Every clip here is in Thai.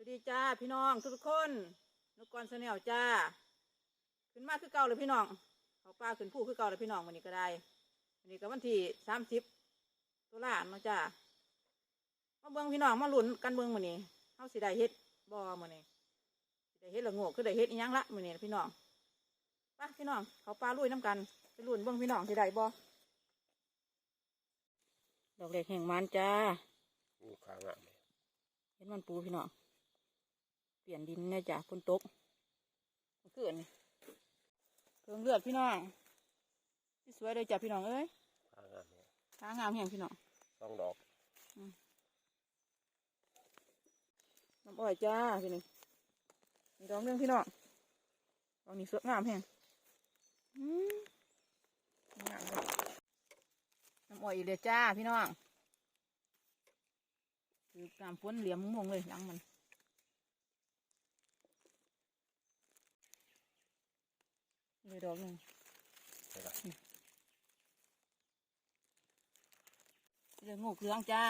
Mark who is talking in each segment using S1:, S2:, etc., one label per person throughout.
S1: สวัสดีจ้าพี่น้องทุกทุกๆคนนกกรสแนลจ้า ขึ้นมาคือเก่าเลยพี่น้องเขาป้าขึ้นผู้คือเก่าเลยพี่น้องวันนี้ก็ได้วันนี้ก็วันที่สามสิบตุลาเนาะจ้ามาเบิ่งพี่น้องมาลุ้นกันเบิ่งมื้อนี้เฮาสิได้เฮ็ดบ่มื้อนี้สิได้เฮ็ดละโงกคือได้เฮ็ดอีหยังละมื้อนี้พี่น้องไปพี่น้องเขาป้าลุยน้ำกันไปลุ้นเบิ่งพี่น้องสิได้บ่ดอกเล็กแห่งมันจ้า
S2: อู้ขางามเลย
S1: เห็นมันปูพี่น้องเปลี่ยนดินแน่จ้ะฝนตกมันเกิดนี่เครื่องเลือดพี่น้องที่สวยเลยจ้ะพี่น้องเอ้ย
S2: ขางามเลย
S1: ขางามแห่งพี่น้อง
S2: สองดอก
S1: น้ำอ้อยจ้าพี่นี่มีดอกหนึงพี่น้องดอกนี้สวยงามแห่งอืมงามเลยน้ำอ้อยอีกเลยจ้าพี่น้องคือกามฝนเหลี่ยมมงๆเลยหลังมัน เลยดอกหนึ่ง
S2: ใช่ปะ
S1: เลยงกเหลืองจ้า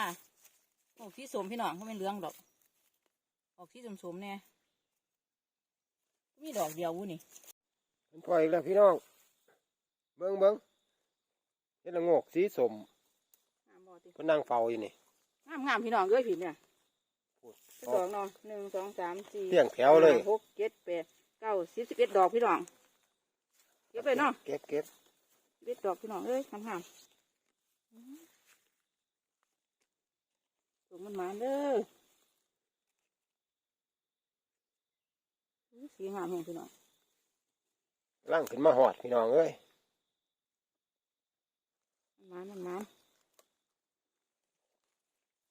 S1: งกสีสมพี่น้องเขาเป็นเหลืองดอก ออกสีสมๆเนี่ยมีดอกเดียววุ้นี่
S2: เป็นพ่ออีกแล้วพี่น้อง เบิ้งเบิ้งเฮ็ดละโงกสีสม
S1: งามบ่ติ
S2: เพิ่นนั่งเฝ้าอยู่นี่
S1: งามงามๆพี่น้องเอ้ยผิดเนี่ย
S2: พูด
S1: เป็นดอกเนาะหนึ่งสองสามสี่
S2: เรียงแถวเลย
S1: ห้าหกเจ็ดแปดเก้าสิบสิบเอ็ดดอกพี่น้องเก็บไปเนาะ
S2: เก็บเก็บ
S1: เอ็ดดอกพี่น้องเอ้ยงามงามๆอื้อสูงมันมาเด้อสีงามแห่งพี่น้อง
S2: ล่างขึ้นมาหอดพี่น้องเอ้ย
S1: มันมันมัน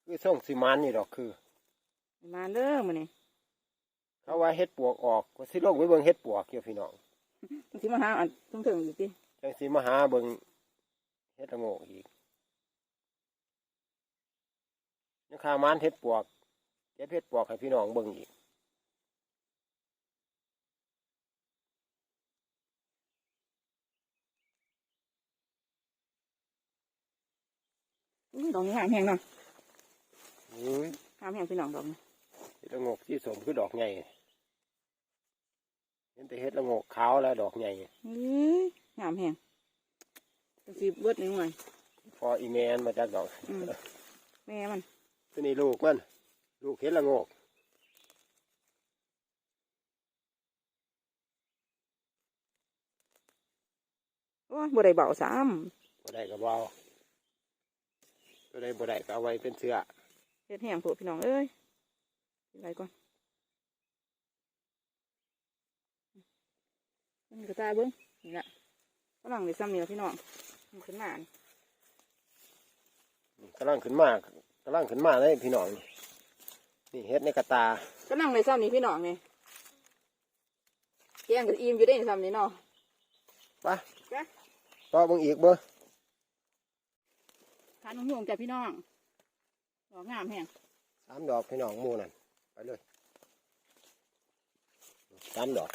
S2: คือส่งสิมันนี่ดอกคือ
S1: มันเด้อมันนี่
S2: เขาว่าเฮ็ดปวกออกก็สิลงไปเบิ่งเฮ็ดปวกเกี่ยวพี่น้อง
S1: มันสิมาหาอันทุ่งถึงอยู่ติ
S2: จังสิมาหาเบิ่งเฮ็ดละโงกอีกยังขามันเฮ็ดปวกเก็บเฮ็ดปวกให้พี่น้องเบิ่งอีก
S1: อื้อดอกนี้หางแห้งเนาะ
S2: อุ้ย
S1: หางแห้งพี่น้องดอกนี้
S2: เฮ็ดละโงกสีสมคือดอกใหญ่ เห็นแต่เฮ็ดละโงกขาวแล้วดอกใหญ่
S1: อื้องามแห้งเป็นสีเบิดหนึ่งหน่อย
S2: พออีแมนมาจากดอก
S1: อืมแม่มัน
S2: ตัวนี้ลูกมัน ลูกเห็ดละโงก
S1: โอ้ยบ่ได้เบาซ้
S2: บ่ได้ก็บเอาตัวใดบ่ได้ก็เอาไว้เป็นเสื้อำ
S1: เฮ็ดแห้งโผดพี่น้องเอ้ยกินไรก่อน มันกระตายเบิ้งนี่แหละฝรั่งในซ้ำเหนียวพี่น้องมันขึ้นมานี่
S2: กำลังขึ้นมากกำลังขึ้นมาเลยพี่น้องนี่นี่เฮ็ดในกระตา
S1: ฝรั่งในซ้ำนี่พี่น้องนี่แกงกับอิ่มอยู่ได้ในซ้ำนี่เนาะ
S2: ไป
S1: จ้ะ
S2: ต่อเบิ่งอีกเบ่
S1: ทานนุ่งๆจ้ะพี่น้องดอกงามแห้ง
S2: สามดอกพี่น้องหมู่นั่นไปเลยสามดอก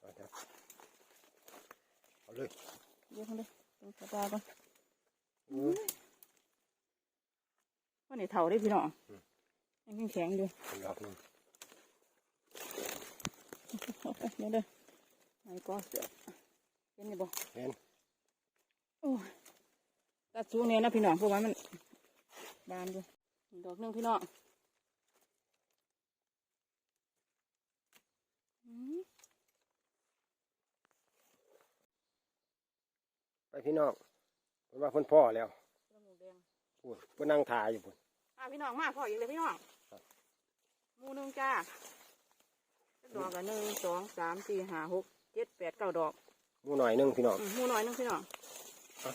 S2: เอาเถอะ เอาเลย
S1: เดี๋ยวคนเดียวต้องกระตาก่อน
S2: อุ้ย
S1: ว่าในเท่าได้พี่น้องยังแข็งๆอยู่
S2: เป็นดอกหนึง
S1: เดี๋ยวเด้อไอ้ก็เสือเห็นอยู่บ่
S2: เห็น
S1: โอ้ยตัดสูงเนี่ยนะพี่น้องเพราะว่ามันบานอยู่อีกดอกหนึงพี่น้องอืม
S2: ไป พี่น้องเพิ่นว่าเพิ่นพ่อแล้ว
S1: จมูกแดง
S2: พูดเพิ่นนั่งถ่ายอยู่พุ่น
S1: อะพี่น้องมาพออีกเลยพี่น้อง
S2: ครับ
S1: หมูหนึงจ้าดอกกันหนึ่งสองสามสี่ห้าหกเจ็ดแปดเก้าดอก
S2: หมู่หน่อยหนึงพี่น้อง
S1: อืมหมูน้อยหนึงพี่น้อง
S2: ครับ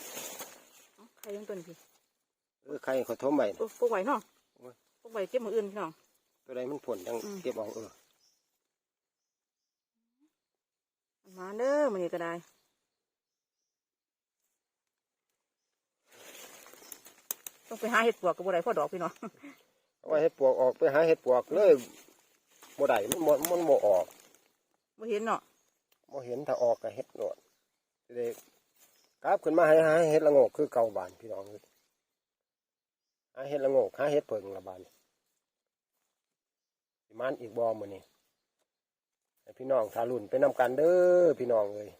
S1: เอาใครยังต้นพี่
S2: เออใครเขาทมไป
S1: โอ้พวกไหวเนาะ
S2: โอ้ย
S1: พวกไหวเจ็บมืออื่นพี่น้อง
S2: ตัวใดมันผลจัง
S1: อืม
S2: เก็บเอาเออ
S1: มาเด้อมันนี่ก็ได้ ต้องไปหาเห็ดปวกกับบัวไดพ่อดอกพี่น้อง
S2: เอาไว้เห็ดปวกออกไปหาเห็ดปวกเลยบ่ได้มันบ่มันบ่ออก
S1: บ่เห็นเนาะ
S2: บ่เห็นถ้าออกก็เห็ดโนดสิได้กลับขึ้นมาให้หาเห็ดละโงกคือเก่าบานพี่น้องเอ้ยหาเห็ดละโงกหาเห็ดเพิงละบานมันอีกบอมือนี่ให้พี่น้องทารุ่นไปนำกันเด้อพี่น้องเลย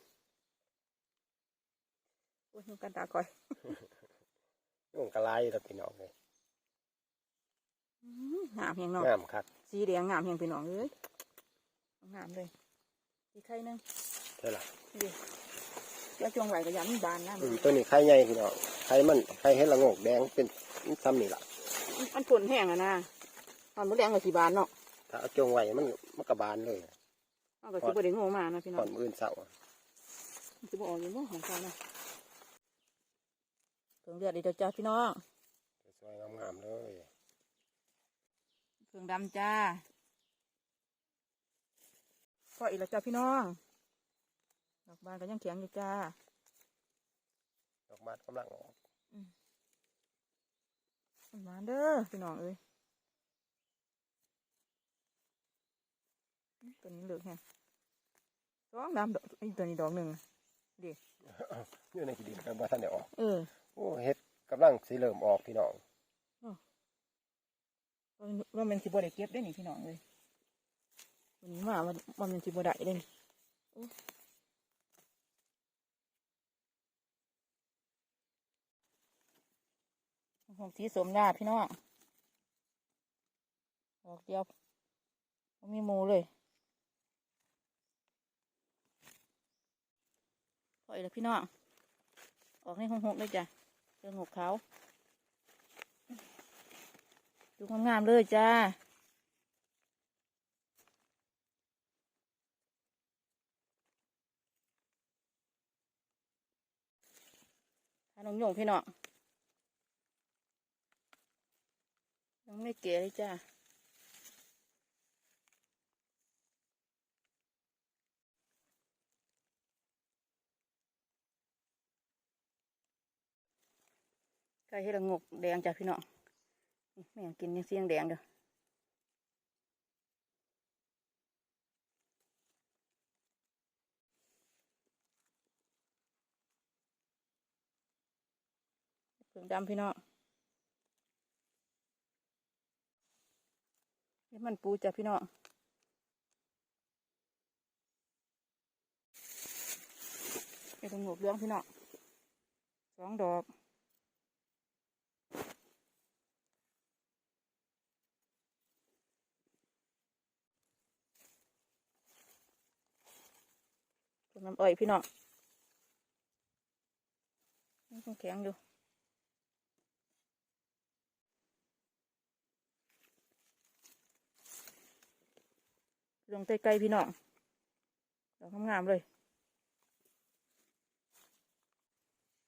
S1: โอ้ยกันตาคอย
S2: ยุ่งกระไรแล้วพี่น้องเลย
S1: อื้องามเพียงเนาะ
S2: งามคัก
S1: สีแดงงามเพียงพี่น้องเอ้ยงามเลยอีกไข่หนึง
S2: ใช่ละ
S1: นี่แล้วจวงไหวก็ยันบานนะ
S2: อืมตัวนี้ไข่ใหญ่พี่น้องไข่มันไข่เห็ดละโงกแดงเป็นซ้ำนี่ล่ะ
S1: มันฝนแห้งอะนะตอนมดแดงกับสีบานเนาะ
S2: ถ้าเอาจงไว้มันมันกระบานเลย
S1: เอากับสีบไดงโง่มานะพี่น้
S2: ก่
S1: อ
S2: องนมื้ออื่นเช้า
S1: สีบออกอยู่เนาะของเขานะ เครื่องเลือดดีเด้อจ้าพี่น้อง
S2: สวยงามๆเลย
S1: เครื่องดำจ้าก็อีกแล้วจ้าพี่น้อง ดอกบานก็ยังแข็งอยู่จ้า
S2: ดอกไม้กำลังออก
S1: มาเด้อพี่น้องเอ้ยตัวนี้เหลือกแฮงสองดำดอกอีกตัวนี้ดอกหนึ่ง
S2: อยู่ในขี้ดินกันบ่ทันได้ออก
S1: เออ
S2: โอ้เฮ็ดกำลังสิเริ่มออกพี่น้อง
S1: ว่ามันสิบ่ได้เก็บได้นี่พี่น้องเลยวันนี้มาว่าว่ามันสิบ่ได้ได้นี่โอ้หกสีสมญาติพี่น้องดอกเดียวบ่มีหมูเลยพออีกแล้วพี่น้อง ออกให้หกๆเลยจ้ะ เรื่องหกเขาดูงามๆเลยจ้าถ้าน้องยงพี่น้องยังไม่เก๋เลยจ้า ไก่เห็ดลงกแดงจ้ะพี่น้องนี่แม่กินยังเสียงแดงเด้อเผืองดำพี่น้องเห็ดมันปูจ้ะพี่น้องเห็ดละงกเหลืองพี่น้องสองดอก น้ำอ้อยพี่น้องนี่คงแข็งอยู่ลงใกล้ๆพี่น้องดอกงามๆเลย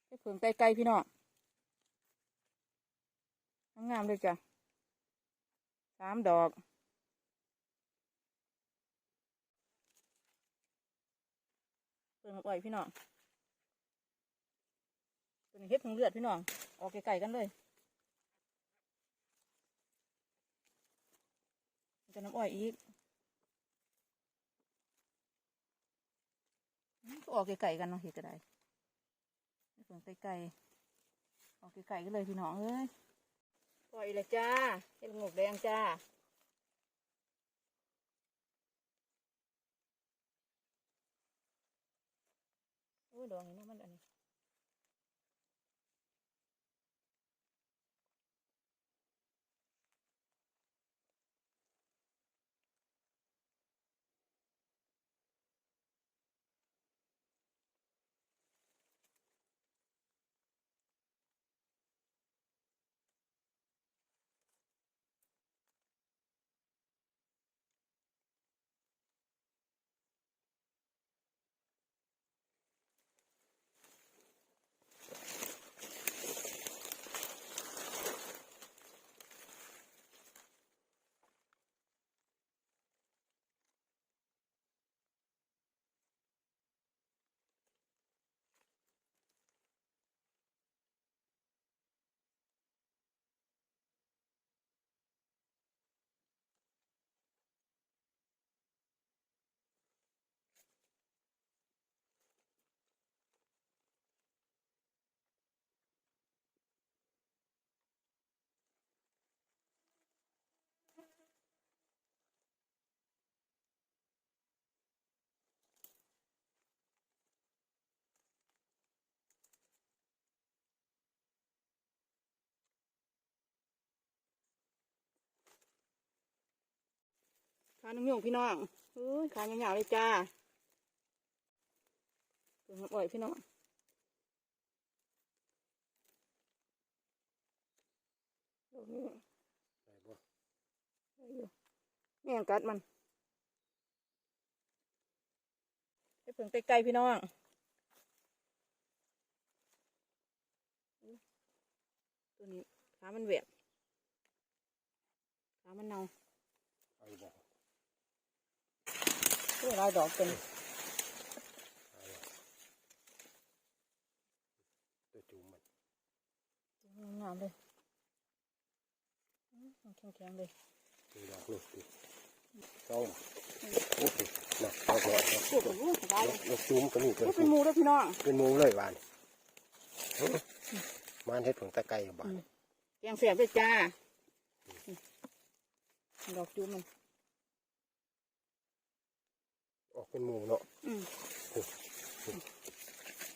S1: ไปเพิ่งใกล้ๆพี่น้องงามเลยจ้ะสามดอก เปิดมาปล่อยพี่น้องตัวนี้เฮ็ดของเลือดพี่น้องออกไก่ๆกันเลยจะน้ำอ้อยอีกอืมก็ออกไก่ๆกันเนาะเห็ดก็ได้เปิดไก่ๆออกไก่ๆกันเลยพี่น้องเอ้ยปล่อยลยจ้าเฮ็ดละโงกแดงจ้า โอ้ย ดองนี่มันอัน ขาน้องยงพี่น้องเฮ้ยขายาวๆเลยจ้าเปิดอ่อยพี่น้องดอกนี้
S2: ได้บ่
S1: ได้อยู่แม่งกัดมันไปเพิ่งไกลๆพี่น้องตัวนี้ขามันแหวกขามันเน่า
S2: เอาอีกบ่
S1: ตัวลายดอกเป็น
S2: ตัวจูมมัน
S1: งามเลยอื้อมันแข็งๆเลย
S2: มีดอกนี่ติต้องโอ้โหน่ะดอกน้อยเนาะ
S1: พูดถึงสบายเลย
S2: ดอกจูมก็มีตัว
S1: พูดเป็นหมูด้วยพี่น้อง
S2: เป็นหมูเลยบานอื้อมันเฮ็ดผงตะไคร้บาน
S1: แกงเสียบด้วยจ้าดอกจูบมัน
S2: ออกเป็นหมูเนาะ
S1: อืม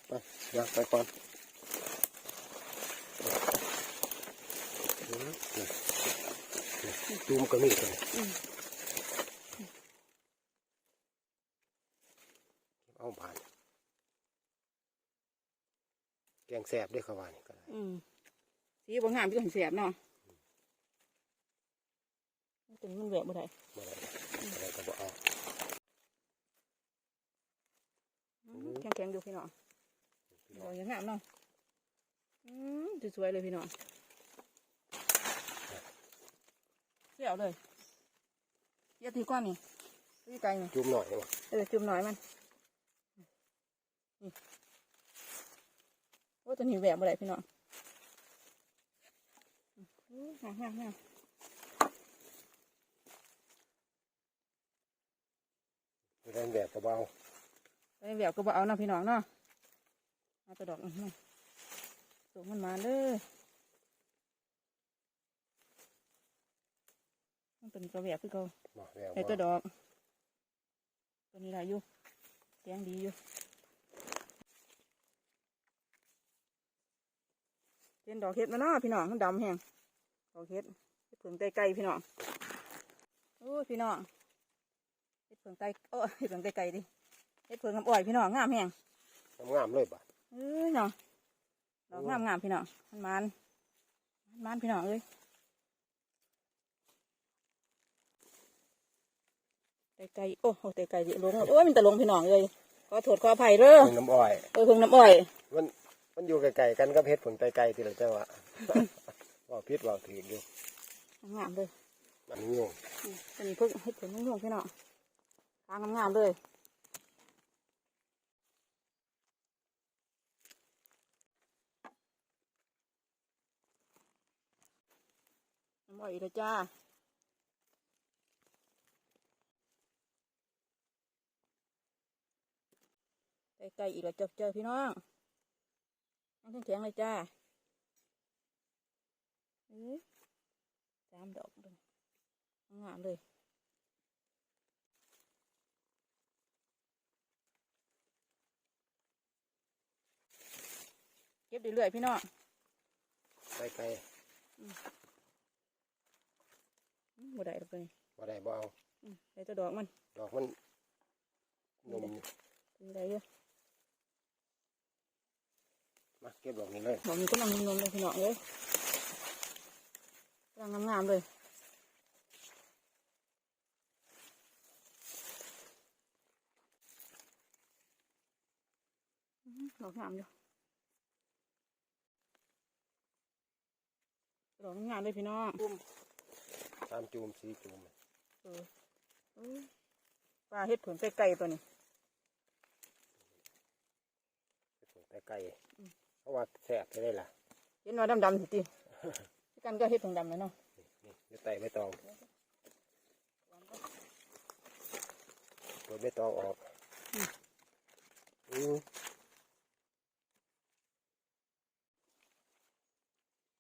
S2: ไปเดี๋ยวไปก่อนอื้อนี่นี่จูมก็มีตัวนี้
S1: อืม
S2: เอาบานแกงแสบด้วยเขาว่านี่ก็ได้
S1: อืมสีบางงามพี่ก็เห็นเสียบเนาะตัวนี้มันแหวกบ่ได้
S2: บ่ได้อะไรก็บ่เอา
S1: แข็งแข็งๆดูพี่น้องดอกยังงามเนาะอืมสวยๆเลยพี่น้องเสียวเลยเยอะทีกว่านี่พี่ไก่นี่
S2: จุ่มหน่อยว่ะ
S1: เออจุ่มหน่อยมันนี่โอ้ตัวนี้แหวกบ่ได้พี่น้องอื้อห่างห่างห่าง
S2: จะได้แบบเบา
S1: ไปแหวกก็บ่เอาเนาะพี่น้องเนาะเอาแตัวดอกนี่สูงมันมาเลยมันเป็นกระแหวกคือเขา
S2: ๆมาแวว
S1: ใส่ตัว
S2: มา
S1: ดอกตัวนี้ได้อยู่แกงดีอยู่เป็นดอกเห็ดมาเนาะพี่น้องมันดำแห้งดอกเห็ดเห็ดเผืองไตไก่พี่น้องโอ้ยพี่น้องเห็ดเผืองไตโอ้ยเห็ดเผืองไตไก่ดิ เห็ดเผืองน้ำอ้อยพี่น้องงามแห้ง
S2: งามๆเลยบ่ะ
S1: เอ้ยเนาะดอกงามงามๆพี่น้องมันมันมันมันพี่น้องเอ้ยไตไก่โอ้โหไตไก่ดิลงโอ้ยมันตะลงพี่น้องเลยขอโทษขออภัยเด้อ
S2: ผงน้ำอ้อย
S1: เออเพิ่งน้ำอ้อย
S2: มันมันอยู่ไกลๆกันก็เพชรผงไกลๆที่เราเจ้าว่าว่าพิษว่าถืออยู่
S1: งามเลย
S2: มันยุ่ง
S1: อืมอันนี้เพิ่งเฮ็ดผลนุ่งๆพี่น้องทางงามๆเลย น้ำอ้อยอีกแล้วจ้าไก่ไก่อีกแล้วเจอเจอพี่น้องนั่งแข็งเลยจ้าเอ้ยสามดอกเลยงามเลยเก็บเรื่อยๆพี่น้อง
S2: ไกล
S1: บ่ได้ดอกตัวนี้
S2: ๆบ่ได้บ่เอา
S1: อืมได้แตัวดอกมัน
S2: ดอกมันนมอยู่
S1: กินได้เยอะ
S2: มาเก็บดอกนี้เลย
S1: ดอกนี้ก็ลังนมๆเลยพี่น้องเลยกำลังงามๆเลยอื้อดอกงามอยู่ดอกงามเลยพี่น้อง
S2: ตามจูมสีจูม
S1: เออเอ้ยปลาเห็ดผลไก่ๆตัวนี้
S2: เพชรผงไกลๆเพราะว่าแสบไปได้ล่ะ
S1: เห็นว่าดำๆสิติกันก็เห็ดผงดำเลยเนาะ
S2: นี่เดี๋ยวไต่ใบตองตัวใบตองออกอือ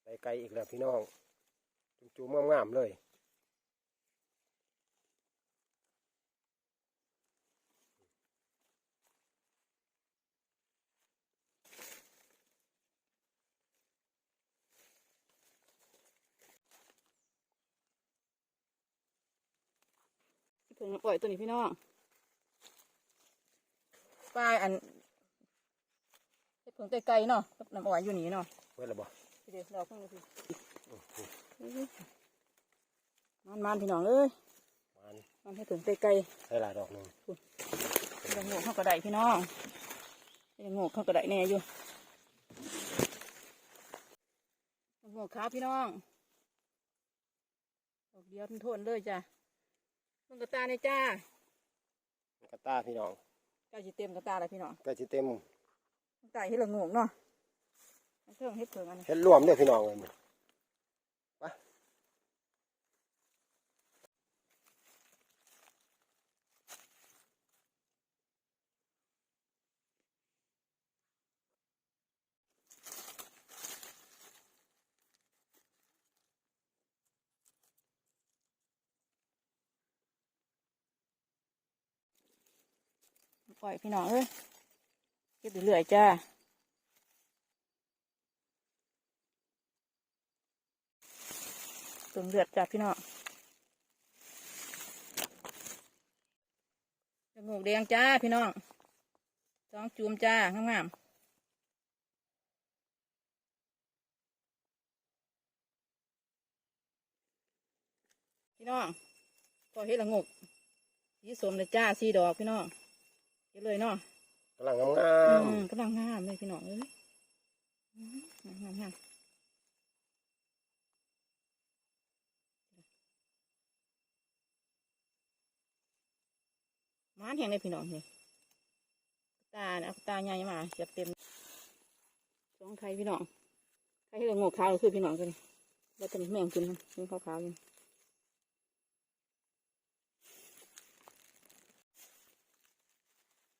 S2: ไปไกลอีกแล้วพี่น้องจูมๆงามๆเลย
S1: เพิ่งปล่อยตัวนี้พี่น้องปลายอันเฮ็ดเพิ่งไกลๆเนาะกับน้ำอ้อยอยู่นี่เนาะ
S2: เพื่อนละบ่
S1: พี่เด็กเราเพิ่งพี่มันมันๆพี่น้องเอ้ย
S2: มัน
S1: มันให้เพิ่งไกล
S2: ให้หลายดอกหนึ่ง
S1: ๆยังโงกเข้ากระไดพี่น้องยังโงกเข้ากระไดแน่อยู่ยังโงกขาพี่น้องดอกเดียวทนๆเลยจ้ะ มึงกระตาเนี่ยจ้าก
S2: ระตาพี่น้อง
S1: ใกล้จะเต็มกระตาแล้วพี่น้อง
S2: ก็จะเต็ม
S1: ไก่เฮ็ดละโงกเนาะเครื่องเฮ็ดเพิ่งอันนี้
S2: เฮ็ดรวมเด้อพี่น้องเลย ป
S1: ล่อยพี่น้องเอ้ยเก็บเรื่อยๆจ้าตุ่มเลือดจ้าพี่น้องจมูกแดงจ้าพี่น้องสองจูมจ้างามๆพี่น้องพอเห็ดละงกสีสมเลยจ้าสีดอกพี่น้อง ก็บเลยเนาะ
S2: กำลังงาม
S1: อืมกำลังงามเลยพี่น้องเอ้ยอืมงามงามงามมานแห่งเลยพี่น้องนี่ตาเนี่ยเอาตาใหญ่มาเสียบเต็มสองไทยพี่น้องไทยที่เรางอกขาวคือพี่น้องกันแล้วตอนนี้แม่งกินมันกินขาวๆอยู่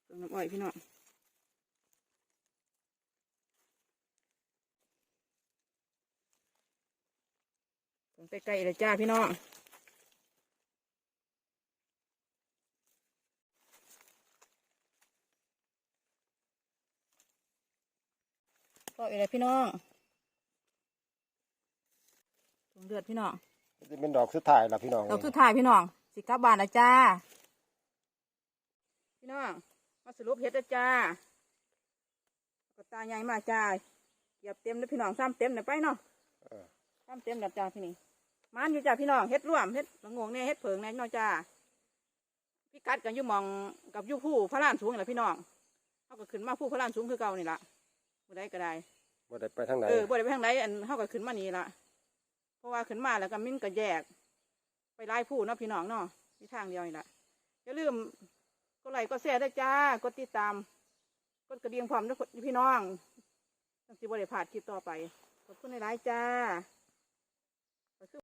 S1: ต้นน้ำอ้อยพี่น้องถึงใกล้ๆเลยจ้าพี่น้องก็อะไรพี่น้องถุงเดือดพี่น้อง
S2: ๆจะเป็นดอกสุดท้ายละพี่น้อง
S1: เราสุดท้ายพี่น้อง สิกลับบานแล้วจ้า พี่น้อง มาสรุปเห็ดแล้วจ้าก็ตาใหญ่มากจ้าเหยียบเต็มแล้วพี่น้องซ้ำเต็มเลยไปเนาะ
S2: เออ
S1: ซ้ำเต็มแล้วจ้าพี่นี่มันอยู่จ้าพี่น้องเฮ็ดร่วมเฮ็ดละงงเนี่ยเฮ็ดเผิงเนี่ยน้องจ้าพี่กัดกันอยู่หมองกับอยู่ผู้พระลานสูงนี่แหละพี่น้องเขาก็ขึ้นมาผู้พระลานสูงคือเก่านี่ละบ่ได้ก็ได้
S2: บ่ได้ไปทางไหน
S1: เออบ่ได้ไปทางไหนอันเขาก็ขึ้นมานี่ละเพราะว่าขึ้นมาแล้วก็มิ้นก็แยก ไปไล่ผู้เนาะพี่น้องเนาะมีทางเดียวนี่ละอย่าลืม ก็ไลก็แชร์ด้จ้ากดติดตามกดกระดิ่งพร้อมด้วยพี่น้องตั้งสิบริพาดคลิปต่อไปขอบคุณหลายๆจ้า